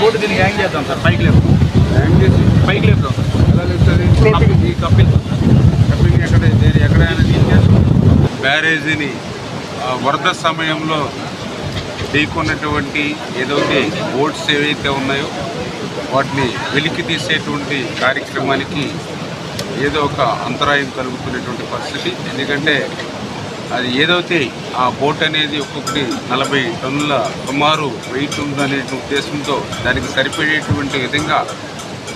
Board దీనికి hang చేద్దాం sir పైకి లేదు హ్యాంగ్ చేసి పైకి ఎలా ఈ కప్పింగ్ ఎక్కడ దేని ఎక్కడైనా బ్యారేజీని ఆ, వరద సమయంలో ఢీకొన్నటువంటి ఏదైతే బోట్స్ ఏవైతే ఉన్నాయో వాటిని వెలికి తీసేటువంటి కార్యక్రమానికి ఏదో ఒక అంతరాయం కలుగుతున్నటువంటి పరిస్థితి. ఎందుకంటే అది ఏదైతే ఆ బోట్ అనేది ఒక్కొక్కటి నలభై టన్నుల సుమారు వెయిట్ ఉందనే ఉద్దేశంతో దానికి సరిపడేటువంటి విధంగా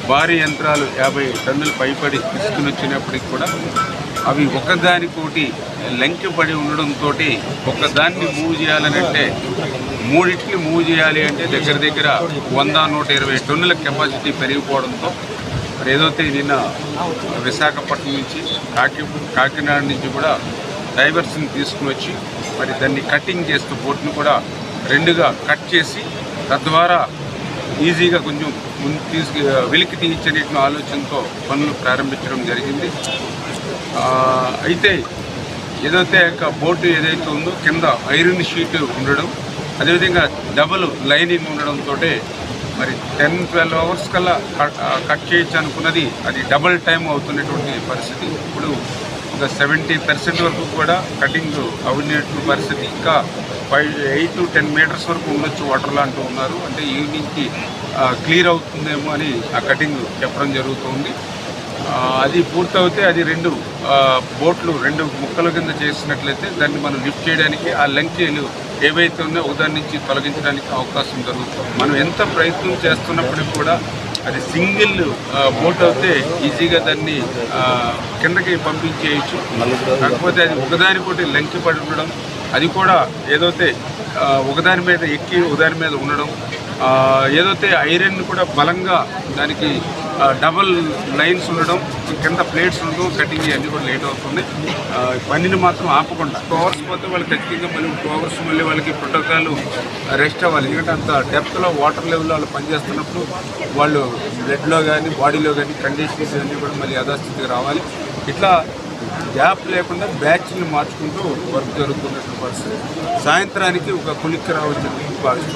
భారీ యంత్రాలు యాభై టన్నులు పైపడి తీసుకుని వచ్చినప్పటికి కూడా అవి ఒకదానికోటి లంకెపడి ఉండడంతో ఒకదాన్ని మూవ్ చేయాలనంటే మూడింటిని మూవ్ చేయాలి అంటే దగ్గర దగ్గర వంద నూట ఇరవై టన్నుల కెపాసిటీ పెరిగిపోవడంతో మరి ఏదైతే నిన్న విశాఖపట్నం నుంచి కాకి కాకినాడ నుంచి కూడా డైవర్స్ని తీసుకుని వచ్చి మరి దాన్ని కటింగ్ చేస్తూ బోట్ని కూడా రెండుగా కట్ చేసి తద్వారా ఈజీగా కొంచెం ముందు తీసుకు వెలికి తీయించని ఆలోచనతో పనులు ప్రారంభించడం జరిగింది. అయితే ఏదైతే యొక్క బోటు ఏదైతే ఉందో కింద ఐరన్ షీట్ ఉండడం అదేవిధంగా డబుల్ లైనింగ్ ఉండడంతో మరి టెన్ ట్వెల్వ్ అవర్స్ కల్లా కట్- కట్ చేయొచ్చు అనుకున్నది అది డబుల్ టైం అవుతున్నటువంటి పరిస్థితి. ఇప్పుడు ఒక సెవెంటీ పర్సెంట్ వరకు కూడా కటింగ్ అవినట్టు పరిస్థితి ఇంకా five eight to ten metres వరకు ఉండొచ్చు వాటర్లో అంటూ ఉన్నారు. అంటే ఈవినింగ్కి క్లియర్ అవుతుందేమో అని ఆ కటింగ్ చెప్పడం జరుగుతుంది. అది పూర్తవుతే అది రెండు బోట్లు రెండు ముక్కల కింద చేసినట్లయితే దాన్ని మనం లిఫ్ట్ చేయడానికి ఆ లంకీలు ఏవైతే ఉన్నాయో ఒకదాని నుంచి తొలగించడానికి అవకాశం జరుగుతుంది. మనం ఎంత ప్రయత్నం చేస్తున్నప్పటికీ కూడా అది సింగిల్ ఆ, బోట్ అయితే ఈజీగా దాన్ని ఆ, కిందకి పంపించేయచ్చు. కాకపోతే అది ఒకదానికోటి లంకి పడి ఉండడం అది కూడా ఏదైతే ఆ, ఒకదాని మీద ఎక్కి ఒకదాని మీద ఉండడం ఏదైతే ఐరన్ కూడా బలంగా దానికి డబల్ లైన్స్ ఉండడం కింద ప్లేట్స్ ఉండడం కటింగ్ అన్నీ కూడా లేట్ అవుతుంది. పనిని మాత్రం ఆపకుండా టూ అవర్స్ పోతే వాళ్ళు ఖచ్చితంగా మళ్ళీ టూ అవర్స్ మళ్ళీ వాళ్ళకి ప్రోటోకాల్ రెస్ట్ అవ్వాలి. ఎందుకంటే అంత డెప్త్లో వాటర్ లెవెల్లో వాళ్ళు పనిచేస్తున్నప్పుడు వాళ్ళు బ్లడ్లో కానీ బాడీలో కానీ కండిషన్స్ అన్నీ కూడా మళ్ళీ యథాస్థితికి రావాలి. ఇట్లా గ్యాప్ లేకుండా బ్యాచ్ని మార్చుకుంటూ వర్క్ జరుగుతున్నటువంటి పరిస్థితి. సాయంత్రానికి ఒక కులిక్కి రావచ్చని భావిస్తున్నాం.